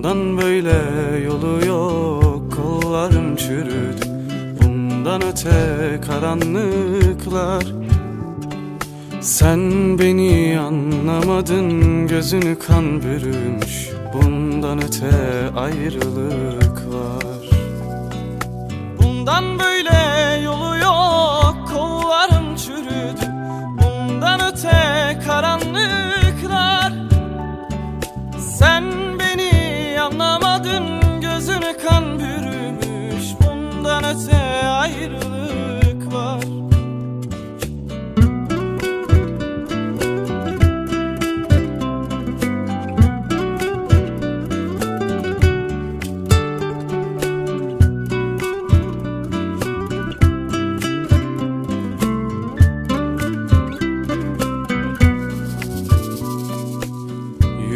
Bundan böyle yolu yok Kollarım çürüdü. Bundan öte karanlıklar. Sen beni anlamadın Gözünü kan bürümüş. Bundan öte ayrılık var Bundan böyle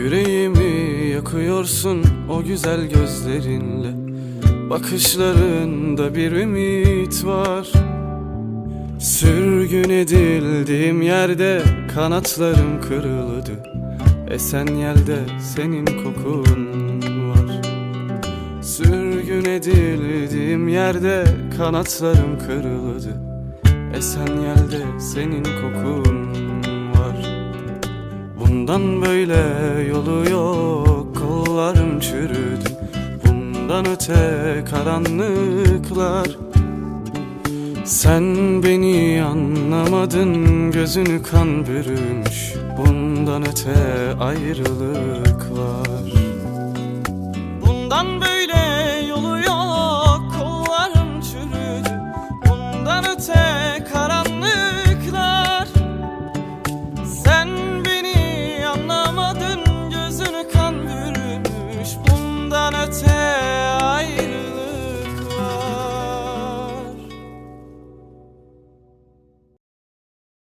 Yüreğimi yakıyorsun o güzel gözlerinle. Bakışlarında bir ümit var. Sürgün edildiğim yerde kanatlarım kırıldı. Esen yelde senin kokun var. Sürgün edildiğim yerde kanatlarım kırıldı. Esen yelde senin kokun Bundan böyle yolu yok Kollarım çürüdü. Bundan öte karanlıklar. Sen beni anlamadın Gözünü kan bürümüş. Bundan öte ayrılık var Bundan böyle